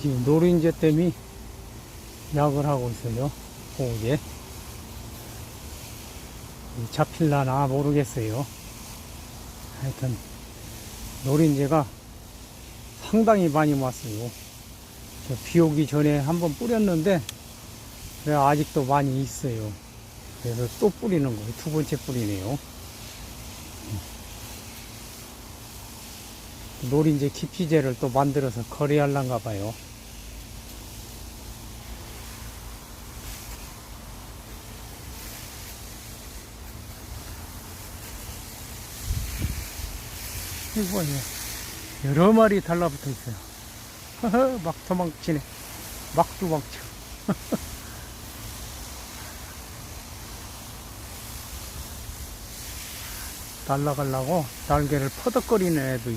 지금 노린재 댐이 약을 하고 있어요. 호우에. 잡힐라나 모르겠어요. 하여튼, 노린재가 상당히 많이 왔어요. 저비 오기 전에 한번 뿌렸는데, 아직도 많이 있어요. 그래서 또 뿌리는 거예요. 두 번째 뿌리네요. 노린재 기피제를 또 만들어서 거래할란가 봐요. 이거 요 여러 마리 달라붙어 있어요. 막 도망치네. 막 도망쳐. 날라가려고 날개를 퍼덕거리는 애도